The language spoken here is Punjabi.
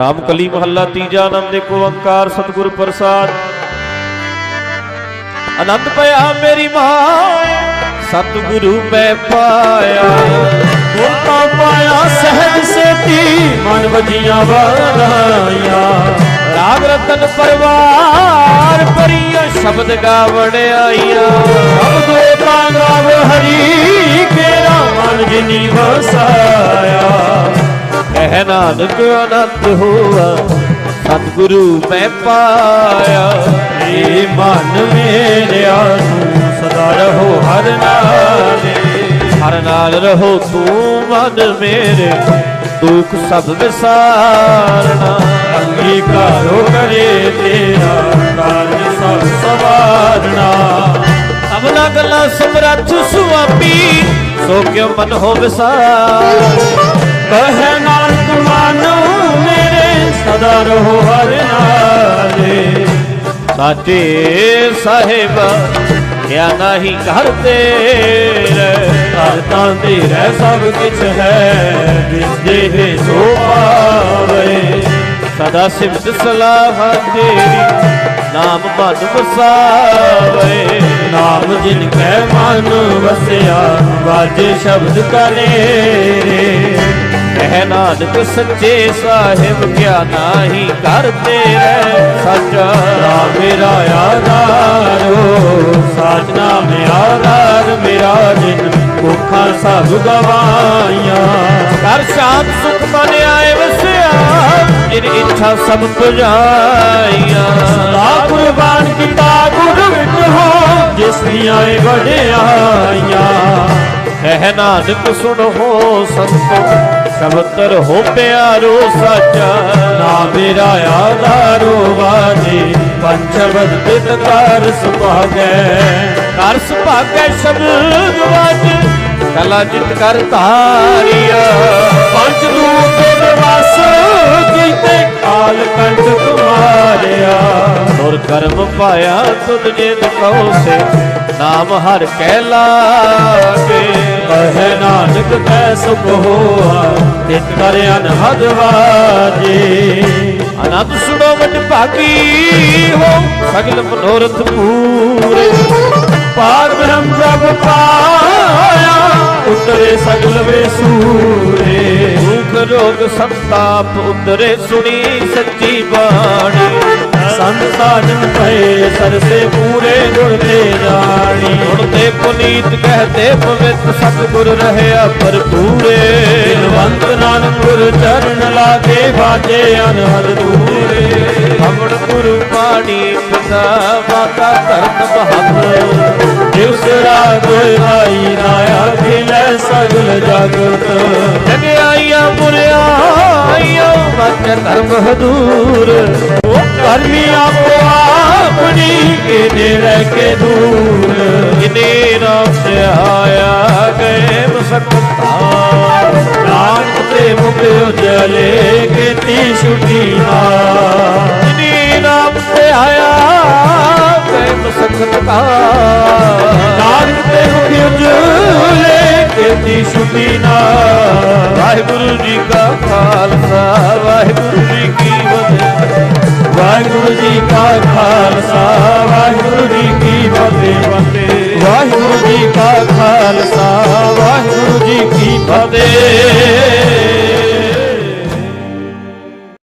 ਰਾਮ ਕਲੀ ਮਹੱਲਾ ਤੀਜਾ ਨਾਮ ਦੇ ਓੰਕਾਰ, ਸਤਿਗੁਰ, ਪ੍ਰਸਾਦ। ਆਨੰਦ ਪਿਆ ਮੇਰੀ ਮਾਂ ਸਤਿਗੁਰੂ ਮੈਂ ਪਾਇਆ। ਗੁਰ ਤਾਂ ਪਾਇਆ, ਸਹਿਜ ਸੇਤੀ, ਮਨ ਵਜੀਆਂ ਵਾਰਾਇਆ। ਰਾਗ ਰਤਨ ਪਰਵਾਰ ਪਰੀਆ ਸ਼ਬਦ ਗਾਵੜ ਆਈਆ ਸਭ ਦੇਵਤਾ ਗਾਵ ਹਰੀ ਕੇਰਾ ਮਨ ਜਿਨੀ ਵਸਾਇਆ। ਨਾਨਕ ਆਨੰਦ ਹੋਆ, ਸਤਿਗੁਰੂ ਮੈਂ ਪਾਇਆ। ਏ ਮਨ ਮੇਰਿਆ ਤੂੰ ਸਦਾ ਰਹੋ ਹਰ ਨਾਲੇ। ਹਰ ਨਾਲ ਰਹੋ ਤੂੰ ਮਨ ਮੇਰੇ, ਦੁੱਖ ਸਭ ਵਿਸਾਰਨਾ। ਅੰਗੀਕਾਰੋ ਕਰੇ ਤੇਰਾ ਕਾਰਜ ਸਭ ਸਵਾਰਣਾ ਅਮਲਾ ਗੱਲਾਂ ਸਮਰੱਥ ਸੁਆਪੀ ਸੋ ਕਿਉ ਮਨ ਹੋ ਵਿਸਾਰ? ਕਹੇ ਸਦਾ ਰਹੋ ਹਰ ਨਾਲੇ ਸਾਚੇ ਸਾਹਿਬ, ਕਿਆ ਨਹੀਂ ਕਰਦੇ ਹਰ ਤਾਂ ਤੇਰਾ ਸਭ ਕਿਛ ਹੈ, ਜਿਸ ਸੋ ਪਾਵੇ। ਸਦਾ ਸਿਫਤ ਸਲਾਹ ਤੇਰੀ, ਨਾਮ ਮਨ ਵਸਾਵੇ। ਨਾਮ ਜਿਨ ਕੈ ਮਨ ਵਸਿਆ, ਵਾਜੇ ਸ਼ਬਦ ਕਰੇ ਕਹਿ ਨਾਨਕ ਸੱਚੇ ਸਾਹਿਬ ਕਿਆ ਨਾਹੀ ਕਰਦੇ ਰਹਿ? ਸੱਚਾ ਮੇਰਾ ਆਧਾਰੋ ਸਾਜਨਾ ਮੇਰਾ ਆਧਾਰ, ਮੇਰਾ ਜਿਨ ਭੁੱਖਾਂ ਸਭ ਗਵਾਈਆਂ। ਕਰ ਸ਼ਾਂਤ ਸੁਖ ਮਨ ਆਏ ਵਸਿਆ, ਜਿਨ ਇੱਛਾ ਸਭ ਪੁਜਾਈਆਂ। ਸਦਾ ਕੁਰਬਾਨ ਕੀਤਾ ਗੁਰ ਵਿੱਚ ਹੋ, ਜਿਸ ਦੀਆਂ ਏ ਵਡਿਆਈਆਂ ਕਹਿ ਨਾਨਕ ਸੁਣੋ ਸੰਤੋ ਸ਼ਬਦ ਹੋ ਪਿਆਰੋ ਸਾਚਾ, ਨਾ ਮੇਰਾ ਆਧਾਰੋ ਵਾਜੇ ਪੰਚਬਦ ਤਿਤ ਕਰ ਸੁਭਾਗੈ ਕਰ ਸੁਭਾਗੈ ਸ਼ਬਦ ਵਾਜ, ਕਲਾ ਜਿਤ ਕਰ ਧਾਰਿਆ, ਪੰਜ ਦੂਤ ਨਿਵਾਸ ਕੀਤੇ ਕਾਲ ਕੰਠ ਤੁਮਾਰਿਆ ਸੁਰ ਕਰਮ ਪਾਇਆ ਤੁਧ ਜਿਨ ਕਉ ਸੇ, ਨਾਮ ਹਰ ਕਹਿ ਲਾਗੇ। ਕਹੈ ਨਾਨਕ ਕੈ ਸੁਖ ਹੋਆ ਤਿਤ ਕਰ ਅਨਹਦ ਵਾਜੇ। ਆਨੰਦ ਸੁਣੋ ਵਡ ਭਾਗੀ ਹੋ, ਸਗਲ ਮਨੋਰਥ ਪੂਰੇ। ਪਾਰ ਬ੍ਰਹਮ ਜਗ ਪਾਇਆ, ਉਤਰੇ ਸਗਲ ਵੇਸੂਰੇ। ਦੁਖ ਰੋਗ ਸੰਤਾਪ ਉਤਰੇ, ਸੁਣੀ ਸੱਚੀ ਬਾਣੀ। ਸੰਤ ਸਾਜਨ ਪਏ ਸਰਸੇ ਪੂਰੇ ਗੁਰ ਤੇ ਜਾਣੀ ਹੁਣ ਤੇ ਪੁਨੀਤ ਕਹਤੇ ਪਵਿੱਤ ਸਤਿਗੁਰ ਰਹਿਆ ਭਰਪੂਰੇ। ਦਿਲਵੰਤ ਨਾਨਕ ਗੁਰ ਚਰਨ ਲਾਗੇ ਬਾਜੇ ਅਨਹਦ ਦੂਰੇ। ਹਮਣ ਗੁਰੂ ਬਾਣੀ ਪਿਤਾ ਮਾਤਾ ਧਰਤ ਬਹਾਦਰ। ਦਿਵਸਰਾ ਕੋਈ ਆਈ ਨਾ ਆਖਿਲੇ ਸਗਲ ਜਗਤ। ਜਗ ਆਈਆ ਮੁਰਿਆਈਆ ਮਤ ਧਰਮ ਹਦੂਰ ਕਰਮੀ ਆਪੋ ਆਪਣੀ ਕਿਨੇ ਰਹਿ ਕੇ ਦੂਰ। ਜਿਨੇ ਨਾਮ ਸਿਆਇਆ ਗਏ ਮਸਕਤਾ ਨਾਨਕ ਤੇ ਮੁਖ ਜਲੇ ਕੀਤੀ ਛੁਟੀ ਨਾ ਜਿਨੇ ਨਾਮ ਸਿਆਇਆ ਗਏ ਮਸਕਤਾ ਦੀ ਛੁੱਟੀ ਨਾ। ਵਾਹਿਗੁਰੂ ਜੀ ਕਾ ਖਾਲਸਾ, ਵਾਹਿਗੁਰੂ ਜੀ ਕੀ ਫਤਿਹ। ਵਾਹਿਗੁਰੂ ਜੀ ਕਾ ਖਾਲਸਾ, ਵਾਹਿਗੁਰੂ ਜੀ ਕੀ ਫਤਿਹ। ਵਾਹਿਗੁਰੂ ਜੀ ਕਾ ਖਾਲਸਾ, ਵਾਹਿਗੁਰੂ ਜੀ ਕੀ ਫਤਿਹ।